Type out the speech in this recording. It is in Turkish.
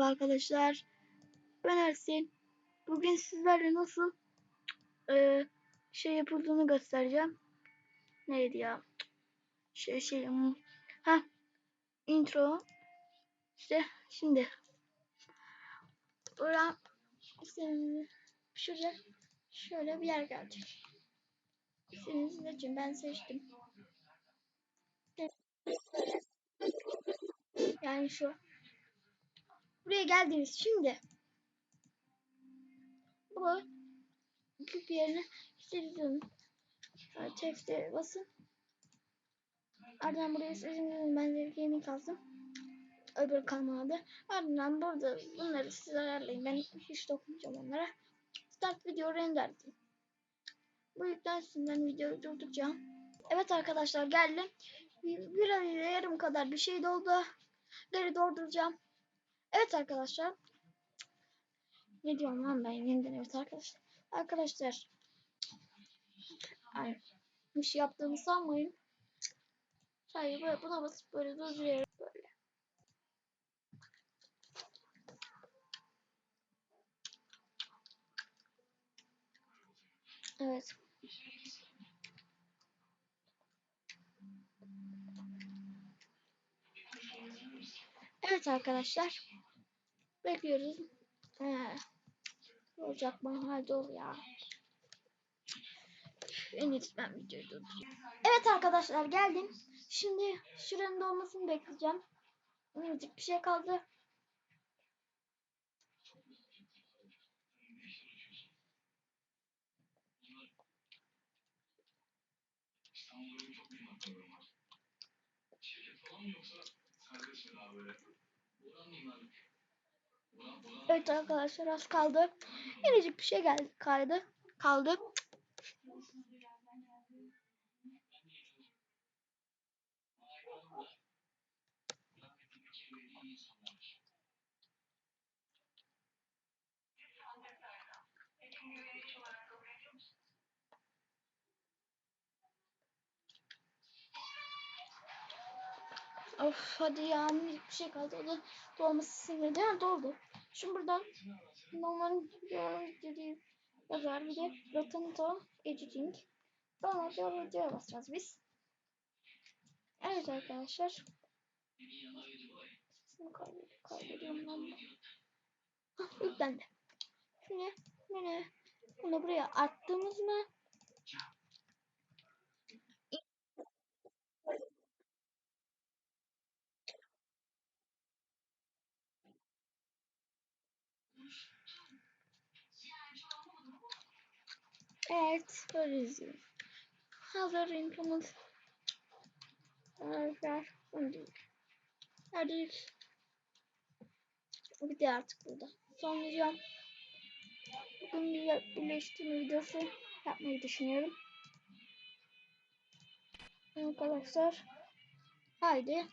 arkadaşlar. Ben Ersin. Bugün sizlerle nasıl e, şey yapıldığını göstereceğim. Neydi ya? Şey şey hmm. ha intro. İşte şimdi Buraya işte şurada şöyle bir yer gelecek. Senin seçin ben seçtim. Yani şu. Buraya geldiniz şimdi. Bu küp yerine istediğiniz tekste basın. Ardından buraya istediğiniz benzeri gaming yazdım. Öbür kanalda. Ardından burada bunları siz ayarlayın. Ben hiç dokunmayacağım onlara. Start video render. Bu yüklensin ben videoyu durduracağım. Evet arkadaşlar geldim. Bir, bir yarım kadar bir şey doldu. Geri durduracağım. Evet arkadaşlar. Ne diyorum lan ben yeniden evet arkadaşlar. Arkadaşlar. Yani bir şey yaptığımı sanmayın. Sadece böyle buna basıp böyle durduruyorum böyle. Evet. Evet arkadaşlar. Bekliyoruz. Ee, olacak mı? Hadi ol ya. En iyisi ben videoyu. Evet arkadaşlar geldim. Şimdi şuranın dolmasını bekleyeceğim. Minicik bir şey kaldı. Evet arkadaşlar az kaldı. Minicik bir şey geldi kaydı. Kaldı. Of hadi ya bir şey kaldı. O da dolması sinirdi. Ha doldu. Şimdi buradan normal dediği yazar bir de Rotanto Editing. Sonra da videoya basacağız biz. Evet arkadaşlar. Sesimi kaybediyorum, kaybediyorum lan. Hah, yüklendi. Şimdi bunu, bunu buraya attığımız mı? Evet, böyle izliyorum. Hazır implement. Ver. Neredeyiz? Bir de artık burada. Sonlayacağım. Bugün bir birleştirme videosu yapmayı düşünüyorum. Arkadaşlar. Haydi.